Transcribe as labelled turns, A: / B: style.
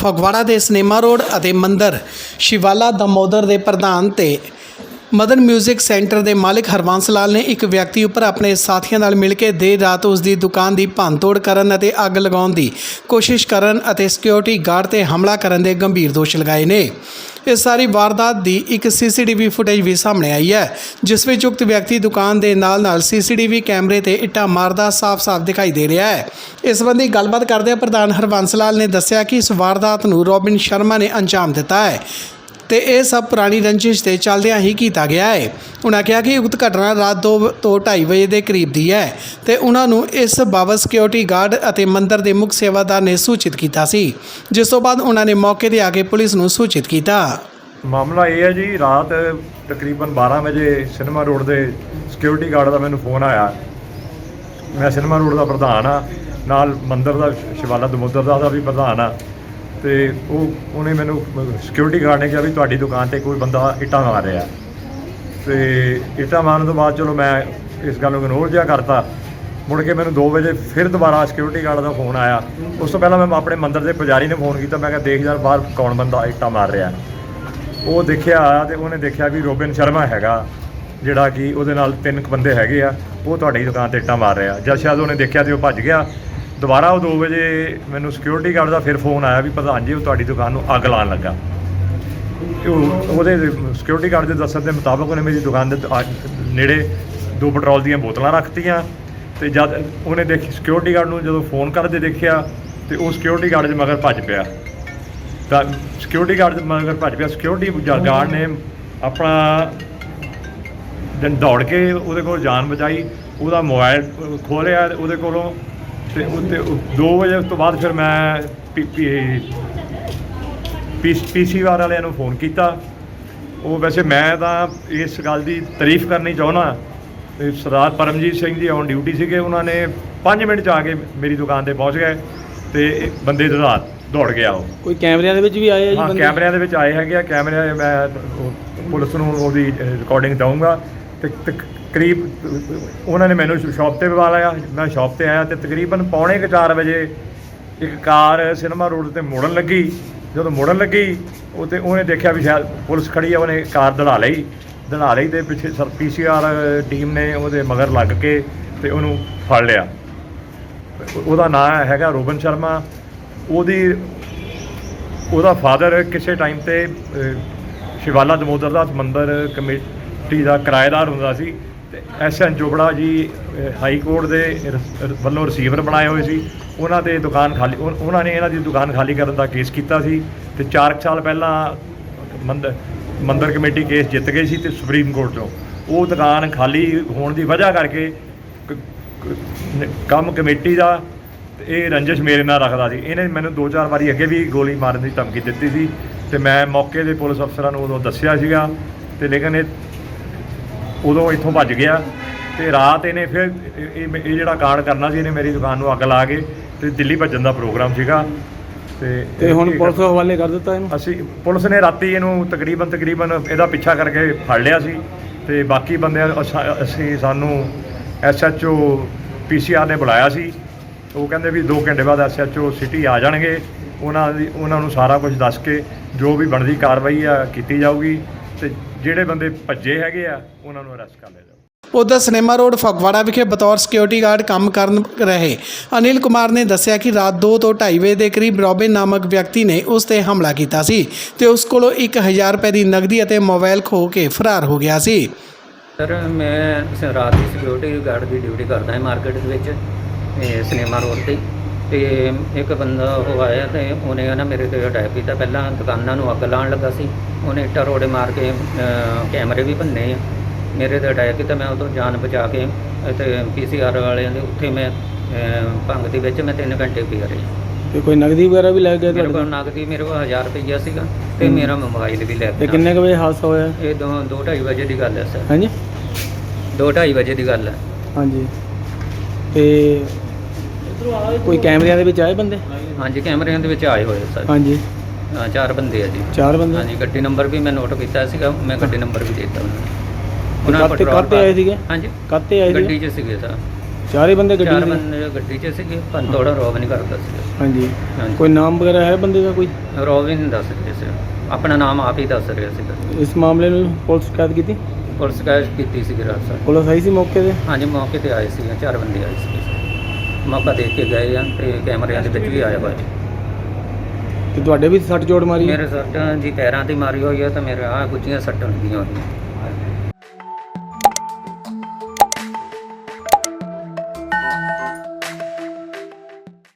A: ਫਗਵਾੜਾ ਦੇ cinema road ਅਤੇ ਮੰਦਰ ਸ਼ਿਵਾਲਾ ਦਮੋਦਰ ਦੇ ਪ੍ਰਧਾਨ ਤੇ ਮਦਨ 뮤직 ਸੈਂਟਰ ਦੇ ਮਾਲਕ ਹਰਵੰਸ ਲਾਲ ਨੇ ਇੱਕ ਵਿਅਕਤੀ ਉੱਪਰ ਆਪਣੇ ਸਾਥੀਆਂ ਨਾਲ ਮਿਲ ਕੇ ਦੇਰ ਰਾਤ ਉਸ ਦੀ ਦੁਕਾਨ ਦੀ ਭੰਨਤੋੜ ਕਰਨ ਅਤੇ ਅੱਗ ਲਗਾਉਣ ਦੀ ਕੋਸ਼ਿਸ਼ ਕਰਨ ਅਤੇ ਸਿਕਿਉਰਿਟੀ ਗਾਰਡ ਤੇ ਹਮਲਾ ਕਰਨ ਦੇ ਗੰਭੀਰ ਦੋਸ਼ ਲਗਾਏ ਨੇ। ਇਸ ਸਾਰੀ ਵਾਰਦਾਤ ਦੀ ਇੱਕ ਸੀਸੀਟੀਵੀ ਫੁਟੇਜ ਵੀ ਸਾਹਮਣੇ ਆਈ ਹੈ, ਜਿਸ ਵਿੱਚ ਉਕਤ ਵਿਅਕਤੀ ਦੁਕਾਨ ਦੇ ਨਾਲ-ਨਾਲ ਸੀਸੀਟੀਵੀ ਕੈਮਰੇ ਤੇ ਇੱਟਾਂ ਮਾਰਦਾ ਸਾਫ਼-ਸਾਫ਼ ਦਿਖਾਈ ਦੇ ਰਿਹਾ ਹੈ। ਇਸ ਸੰਬੰਧੀ ਗੱਲਬਾਤ ਕਰਦਿਆਂ ਪ੍ਰਧਾਨ ਹਰਵੰਸ ਲਾਲ ਨੇ ਦੱਸਿਆ ਕਿ ਇਸ ਵਾਰਦਾਤ ਨੂੰ ਰੋਬਿਨ ਸ਼ਰਮਾ ਨੇ ਅੰਜਾਮ ਦਿੱਤਾ ਹੈ। ਤੇ ਇਹ ਸਭ ਪੁਰਾਣੀ ਰੰਜਿਸ਼ ਤੇ ਚੱਲਦਿਆਂ ਹੀ ਕੀਤਾ ਗਿਆ ਹੈ। ਉਹਨਾਂ ਕਿਹਾ ਕਿ ਉਕਤ ਘਟਨਾ ਰਾਤ 2 ਤੋਂ 2:30 ਵਜੇ ਦੇ ਕਰੀਬ ਦੀ ਹੈ ਤੇ ਉਹਨਾਂ ਨੂੰ ਇਸ ਬਾਬਤ ਸਿਕਿਉਰਿਟੀ ਗਾਰਡ ਅਤੇ ਮੰਦਰ ਦੇ ਮੁੱਖ ਸੇਵਾਦਾਰ ਨੇ ਸੂਚਿਤ ਕੀਤਾ ਸੀ। ਜਿਸ ਤੋਂ ਬਾਅਦ ਉਹਨਾਂ ਨੇ ਮੌਕੇ ਤੇ ਆ ਕੇ ਪੁਲਿਸ ਨੂੰ ਸੂਚਿਤ ਕੀਤਾ।
B: ਮਾਮਲਾ ਇਹ ਹੈ ਜੀ, ਰਾਤ ਤਕਰੀਬਨ 12 ਵਜੇ ਸਿਨੇਮਾ ਰੋਡ ਦੇ ਸਿਕਿਉਰਿਟੀ ਗਾਰਡ ਦਾ ਮੈਨੂੰ ਫੋਨ ਆਇਆ। ਮੈਂ ਸਿਨੇਮਾ ਰੋਡ ਦਾ ਪ੍ਰਧਾਨ ਆ ਨਾਲ ਮੰਦਰ ਦਾ ਸ਼ਿਵਾਲਾ ਦਮੋਦਰ ਦਾ ਵੀ ਪ੍ਰਧਾਨ ਆ ਤੇ ਉਹ, ਉਹਨੇ ਮੈਨੂੰ ਸਿਕਿਉਰਿਟੀ ਗਾਰਡ ਨੇ ਕਿਹਾ ਵੀ ਤੁਹਾਡੀ ਦੁਕਾਨ ਤੇ ਕੋਈ ਬੰਦਾ ਇੱਟਾਂ ਮਾਰ ਰਿਹਾ। ਤੇ ਇੱਟਾਂ ਮਾਰਨ ਤੋਂ ਬਾਅਦ ਚਲੋ ਮੈਂ ਇਸ ਗੱਲ ਨੂੰ ਇਗਨੋਰ ਜਿਹਾ ਕਰਤਾ। ਮੁੜ ਕੇ ਮੈਨੂੰ 2 ਵਜੇ ਫਿਰ ਦੁਬਾਰਾ ਸਿਕਿਉਰਿਟੀ ਗਾਰਡ ਦਾ ਫੋਨ ਆਇਆ। ਉਸ ਤੋਂ ਪਹਿਲਾਂ ਮੈਂ ਆਪਣੇ ਮੰਦਰ ਦੇ ਪੁਜਾਰੀ ਨੇ ਫੋਨ ਕੀਤਾ। ਮੈਂ ਕਿਹਾ, ਦੇਖ ਯਾਰ, ਬਾਹਰ ਕੌਣ ਬੰਦਾ ਇੱਟਾਂ ਮਾਰ ਰਿਹਾ? ਉਹ ਦੇਖਿਆ ਤੇ ਉਹਨੇ ਦੇਖਿਆ ਵੀ ਰੋਬਿਨ ਸ਼ਰਮਾ ਹੈਗਾ, ਜਿਹੜਾ ਕਿ ਉਹਦੇ ਨਾਲ ਤਿੰਨ ਕੁ ਬੰਦੇ ਹੈਗੇ ਆ। ਉਹ ਤੁਹਾਡੀ ਦੁਕਾਨ ਤੇ ਇੱਟਾਂ ਮਾਰ ਰਿਹਾ। ਜਦ ਸ਼ਾਇਦ ਉਹਨੇ ਦੇਖਿਆ ਤੇ ਉਹ ਭੱਜ ਗਿਆ। ਦੁਬਾਰਾ ਉਹ 2 ਵਜੇ ਮੈਨੂੰ ਸਿਕਿਉਰਿਟੀ ਗਾਰਡ ਦਾ ਫਿਰ ਫੋਨ ਆਇਆ ਵੀ ਪ੍ਰਧਾਨ ਜੀ, ਉਹ ਤੁਹਾਡੀ ਦੁਕਾਨ ਨੂੰ ਅੱਗ ਲਾਉਣ ਲੱਗਾ। ਤੇ ਉਹ- ਉਹਦੇ ਸਿਕਿਉਰਿਟੀ ਗਾਰਡ ਦੇ ਦੱਸਣ ਦੇ ਮੁਤਾਬਕ ਉਹਨੇ ਮੇਰੀ ਦੁਕਾਨ ਦੇ ਆ- ਨੇੜੇ ਦੋ ਪੈਟਰੋਲ ਦੀਆਂ ਬੋਤਲਾਂ ਰੱਖਤੀਆਂ ਤੇ ਜਦ ਉਹਨੇ ਦੇਖੀ ਸਿਕਿਉਰਿਟੀ ਗਾਰਡ ਨੂੰ ਜਦੋਂ ਫੋਨ ਕਰਦੇ ਦੇਖਿਆ ਤੇ ਉਹ ਸਿਕਿਉਰਿਟੀ ਗਾਰਡ ਦੇ ਮਗਰ ਭੱਜ ਪਿਆ। ਤਾਂ ਸਿਕਿਉਰਿਟੀ ਗਾਰਡ ਦੇ ਮਗਰ ਭੱਜ ਪਿਆ। ਸਿਕਿਉਰਿਟੀ ਗਾਰਡ ਨੇ ਆਪਣਾ ਦਿਨ ਦੌੜ ਕੇ ਉਹਦੇ ਕੋਲ ਜਾਨ ਬਚਾਈ, ਉਹਦਾ ਮੋਬਾਈਲ ਖੋਲਿਆ ਉਹਦੇ ਕੋਲੋਂ ਤੇ ਉੱਤੇ 2 ਵਜੇ ਤੋਂ ਬਾਅਦ ਫਿਰ ਮੈਂ ਪੀਸੀਆਰ ਵਾਲਿਆਂ ਨੂੰ ਫੋਨ ਕੀਤਾ। ਉਹ ਵੈਸੇ ਮੈਂ ਤਾਂ ਇਸ ਗੱਲ ਦੀ ਤਾਰੀਫ ਕਰਨੀ ਚਾਹੁੰਦਾ ਤੇ ਸਰਦਾਰ ਪਰਮਜੀਤ ਸਿੰਘ ਜੀ ਔਨ ਡਿਊਟੀ ਸੀਗੇ ਉਹਨਾਂ ਨੇ 5 ਮਿੰਟ ਚ ਆ ਕੇ ਮੇਰੀ ਦੁਕਾਨ ਤੇ ਪਹੁੰਚ ਗਏ ਤੇ ਬੰਦੇ ਦੇ ਰਾਤ ਦੌੜ ਗਿਆ ਉਹ।
C: ਕੋਈ ਕੈਮਰਿਆਂ ਦੇ ਵਿੱਚ ਵੀ ਆਏ ਆ ਜੀ
B: ਹਾਂ ਕੈਮਰਿਆਂ ਦੇ ਵਿੱਚ ਆਏ ਹੈਗੇ ਆ। ਕੈਮਰੇ ਮੈਂ ਪੁਲਿਸ ਨੂੰ ਉਹਦੀ ਰਿਕਾਰਡਿੰਗ ਦਊਂਗਾ ਤੇ ਤਕ- ਕਰੀਬ ਉਹਨਾਂ ਨੇ ਮੈਨੂੰ ਸ਼ਾਪ ਤੇ ਬੁਲਾ ਲਿਆ। ਮੈਂ ਸ਼ਾਪ ਤੇ ਆਇਆ ਤੇ ਤਕਰੀਬਨ ਪੌਣੇ ਕੁ ਚਾਰ ਵਜੇ ਇੱਕ ਕਾਰ ਸਿਨੇਮਾ ਰੋਡ ਤੇ ਮੁੜਨ ਲੱਗੀ। ਜਦੋਂ ਮੁੜਨ ਲੱਗੀ, ਉਹ ਤੇ ਉਹਨੇ ਦੇਖਿਆ ਵੀ ਸ਼ਾਇਦ ਪੁਲਿਸ ਖੜੀ ਆ, ਉਹਨੇ ਕਾਰ ਦੜਾ ਲਈ। ਦੜਾ ਲਈ ਤੇ ਪਿੱਛੇ ਸਰ ਪੀਸੀਆਰ ਟੀਮ ਨੇ ਉਹਦੇ ਮਗਰ ਲੱਗ ਕੇ ਤੇ ਉਹਨੂੰ ਫੜ ਲਿਆ। ਉਹਦਾ ਨਾਮ ਹੈਗਾ ਰੋਬਨ ਸ਼ਰਮਾ। ਉਹਦੀ ਉਹਦਾ ਫਾਦਰ ਕਿਸੇ ਟਾਈਮ ਤੇ ਸ਼ਿਵਾਲਾ ਦਮੋਦਰ ਦਾ ਮੰਦਰ ਕਮੇਟੀ ਦਾ ਕਿਰਾਏਦਾਰ ਹੁੰਦਾ ਸੀ। ਤੇ ਐਸਐਨ ਚੋਪੜਾ ਜੀ ਹਾਈ ਕੋਰਟ ਦੇ ਵੱਲੋਂ ਰਿਸੀਵਰ ਬਣਾਏ ਹੋਏ ਸੀ। ਉਹਨਾਂ ਦੇ ਦੁਕਾਨ ਖਾਲੀ ਉਹ- ਉਹਨਾਂ ਨੇ ਇਹਨਾਂ ਦੀ ਦੁਕਾਨ ਖਾਲੀ ਕਰਨ ਦਾ ਕੇਸ ਕੀਤਾ ਸੀ ਤੇ 4 ਸਾਲ ਪਹਿਲਾਂ ਮੰਦਰ ਮੰਦਰ ਕਮੇਟੀ ਕੇਸ ਜਿੱਤ ਗਈ ਸੀ ਤੇ ਸੁਪਰੀਮ ਕੋਰਟ ਤੋਂ ਉਹ ਦੁਕਾਨ ਖਾਲੀ ਹੋਣ ਦੀ ਵਜ੍ਹਾ ਕਰਕੇ ਕ- ਕੰਮ ਕਮੇਟੀ ਦਾ ਤੇ ਇਹ ਰੰਜਿਸ਼ ਮੇਰੇ ਨਾਲ ਰੱਖਦਾ ਸੀ। ਇਹਨੇ ਮੈਨੂੰ ਦੋ ਚਾਰ ਵਾਰੀ ਅੱਗੇ ਵੀ ਗੋਲੀ ਮਾਰਨ ਦੀ ਧਮਕੀ ਦਿੱਤੀ ਸੀ ਤੇ ਮੈਂ ਮੌਕੇ ਦੇ ਪੁਲਿਸ ਅਫਸਰਾਂ ਨੂੰ ਉਦੋਂ ਦੱਸਿਆ ਸੀਗਾ ਤੇ ਲੇਕਿਨ ਇਹ ਉਦੋਂ ਇੱਥੋਂ ਭੱਜ ਗਿਆ ਤੇ ਰਾਤ ਇਹਨੇ ਫਿਰ ਇਹ- ਇਹ ਜਿਹੜਾ ਕਾਂਡ ਕਰਨਾ ਸੀ ਇਹਨੇ ਮੇਰੀ ਦੁਕਾਨ ਨੂੰ ਅੱਗ ਲਾ ਕੇ ਤੇ ਦਿੱਲੀ ਭੱਜਣ ਦਾ ਪ੍ਰੋਗਰਾਮ ਸੀਗਾ। ਤੇ
C: ਤੇ ਹੁਣ ਪੁਲਿਸ ਹਵਾਲੇ ਕਰ ਦਿੱਤਾ ਇਹਨੂੰ?
B: ਅਸੀਂ ਪੁਲਿਸ ਨੇ ਰਾਤੀ ਇਹਨੂੰ ਤਕਰੀਬਨ ਤਕਰੀਬਨ ਇਹਦਾ ਪਿੱਛਾ ਕਰਕੇ ਫੜ ਲਿਆ ਸੀ ਤੇ ਬਾਕੀ ਬੰਦਿਆਂ ਅਸਾਂ- ਅਸੀਂ ਸਾਨੂੰ ਐਸਐਚਓ ਪੀਸੀਆਰ ਨੇ ਬੁਲਾਇਆ ਸੀ। ਉਹ ਕਹਿੰਦੇ ਵੀ 2 ਘੰਟੇ ਬਾਅਦ ਐਸਐਚਓ ਸਿਟੀ ਆ ਜਾਣਗੇ। ਉਹਨਾਂ ਦੀ ਉਹਨਾਂ ਨੂੰ ਸਾਰਾ ਕੁਝ ਦੱਸ ਕੇ ਜੋ ਵੀ ਬਣਦੀ ਕਾਰਵਾਈ ਆ ਕੀਤੀ ਜਾਊਗੀ ਤੇ ਜਿਹੜੇ ਬੰਦੇ ਭੱਜੇ ਹੈਗੇ ਆ ਉਹਨਾਂ ਨੂੰ ਅਰੈਸਟ ਕਰ ਲਿਆ ਜਾਊ।
A: ਉਧਰ ਸਿਨੇਮਾ ਰੋਡ ਫਗਵਾੜਾ ਵਿਖੇ ਬਤੌਰ ਸਿਕਿਉਰਿਟੀ ਗਾਰਡ ਕੰਮ ਕਰਨ ਰਹੇ। ਅਨਿਲ ਕੁਮਾਰ ਨੇ ਦੱਸਿਆ ਕਿ ਰਾਤ 2 ਤੋਂ 2:30 ਵਜੇ ਦੇ ਕਰੀਬ ਰੋਬਿਨ ਨਾਮਕ ਵਿਅਕਤੀ ਨੇ ਉਸ ਤੇ ਹਮਲਾ ਕੀਤਾ ਸੀ ਤੇ ਉਸ ਕੋਲੋਂ 1000 ਰੁਪਏ ਦੀ ਨਕਦੀ ਅਤੇ ਮੋਬਾਈਲ ਖੋਹ ਕੇ ਫਰਾਰ ਹੋ ਗਿਆ ਸੀ।
D: ਸਰ ਮੈਂ ਰਾਤ ਦੀ ਸਿਕਿਉਰਿਟੀ ਗਾਰਡ ਦੀ ਡਿਊਟੀ ਕਰਦਾ ਹਾਂ ਮਾਰਕੀਟ ਦੇ ਵਿੱਚ ਸਿਨੇਮਾ ਰੋਡ ਤੇ ਤੇ ਇੱਕ ਬੰਦਾ ਉਹ ਆਇਆ ਤੇ ਉਹਨੇ ਨਾ ਮੇਰੇ ਤੇ ਅਟੈਕ ਕੀਤਾ। ਪਹਿਲਾਂ ਦੁਕਾਨਾਂ ਨੂੰ ਅੱਗ ਲਾਉਣ ਲੱਗਾ ਸੀ। ਉਹਨੇ ਇੱਟਾਂ ਰੋੜੇ ਮਾਰ ਕੇ ਕੈਮਰੇ ਵੀ ਭੰਨੇ ਆ। ਮੇਰੇ ਤੇ ਅਟੈਕ ਕੀਤਾ ਮੈਂ ਉਦੋਂ ਜਾਨ ਬਚਾ ਕੇ ਤੇ ਪੀਸੀਆਰ ਵਾਲਿਆਂ ਦੇ ਉੱਥੇ ਮੈਂ ਭੰਗ ਦੇ ਵਿੱਚ ਮੈਂ 3 ਘੰਟੇ ਪਿਆ ਰਿਹਾ।
C: ਤੇ ਕੋਈ ਨਗਦੀ ਵਗੈਰਾ ਵੀ ਲੈ ਗਿਆ
D: ਮੇਰੇ
C: ਤੁਹਾਡੇ?
D: ਕੋਲ ਨਗਦੀ ਮੇਰੇ ਕੋਲ 1000 ਰੁਪਈਆ ਸੀਗਾ ਤੇ ਮੇਰਾ ਮੋਬਾਈਲ ਵੀ ਲੈ
C: ਤੇ
D: ਗਿਆ।
C: ਕਿੰਨੇ ਕੁ ਵਜੇ ਹਾਦਸਾ ਹੋਇਆ?
D: ਇਹ ਦੋ 2:30 ਵਜੇ ਦੀ ਗੱਲ ਹੈ ਸਰ।
C: ਹਾਂਜੀ।
D: 2:30 ਵਜੇ ਦੀ ਗੱਲ ਹੈ।
C: ਹਾਂਜੀ। ਤੇ ਕੋਈ ਕੈਮਰਿਆਂ ਦੇ ਵਿੱਚ ਆਏ ਬੰਦੇ?
D: ਹਾਂਜੀ ਕੈਮਰਿਆਂ ਦੇ ਵਿੱਚ ਆਏ ਹੋਏ ਸਰ।
C: ਹਾਂਜੀ।
D: ਹਾਂ, ਚਾਰ ਬੰਦੇ ਆ ਜੀ।
C: ਚਾਰ ਬੰਦੇ?
D: ਹਾਂਜੀ ਗੱਡੀ ਨੰਬਰ ਵੀ ਮੈਂ ਨੋਟ ਕੀਤਾ ਸੀਗਾ ਮੈਂ ਗੱਡੀ ਨੰਬਰ ਵੀ ਦੇ ਦਿੱਤਾ ਉਹਨਾਂ ਨੂੰ।
C: ਕਾਹਤੇ-
D: ਪੈਟਰੋਲ
C: ਕਾਹਤੇ ਆਏ ਸੀਗੇ?
D: ਹਾਂਜੀ।
C: ਕੱਤੇ ਆਏ ਸੀ
D: ਗੱਡੀ 'ਚ ਸੀਗੇ ਸਰ।
C: ਚਾਰੇ ਬੰਦੇ ਗੱਡੀ
D: ਚਾਰ ਬੰਦੇ ਗੱਡੀ 'ਚ ਸੀਗੇ ਪਰ ਥੋੜਾ ਰੋਬ ਨਹੀਂ ਕਰਦਾ ਸੀ।
C: ਹਾਂਜੀ।
D: ਹਾਂਜੀ।
C: ਕੋਈ ਨਾਮ ਵਗੈਰਾ ਹੈ ਬੰਦੇ ਦਾ ਕੋਈ?
D: ਰੋਬ ਨਹੀਂ ਦੱਸ ਰਹੇ ਸੀ। ਆਪਣਾ ਨਾਮ ਆਪ ਹੀ ਦੱਸ ਰਿਹਾ ਸੀਗਾ।
C: ਇਸ ਮਾਮਲੇ ਨੂੰ ਪੁਲਿਸ ਸ਼ਿਕਾਇਤ ਕੀਤੀ?
D: ਪੁਲਿਸ ਕੈਸ਼ ਕੀਤੀ ਸੀ ਸਰ।
C: ਪੁਲਿਸ ਆਈ ਸੀ ਮੌਕੇ ਤੇ?
D: ਹਾਂਜੀ ਮੌਕੇ ਤੇ ਆਏ ਸੀ ਚਾਰ ਬੰਦੇ ਆਏ ਸੀ ਮੌਕਾ ਦੇਖ ਕੇ ਗਏ ਆ ਤੇ ਕੈਮਰਿਆਂ ਦੇ ਵਿੱਚ ਵੀ ਆਇਆ ਹੋਇਆ
C: ਤੇ ਤੁਹਾਡੇ ਵੀ ਸੱਟ ਚੋਟ ਮਾਰੀ ਹੈ?
D: ਮੇਰੇ ਸੱਟਾਂ ਜੀ ਪੈਰਾਂ ਤੇ ਮਾਰੀ ਹੋਈ ਹੈ ਤੇ ਮੇਰੇ ਆ ਗੁੱਜੀਆਂ ਸੱਟਾਂ ਲੱਗੀਆਂ ਹੋਈਆਂ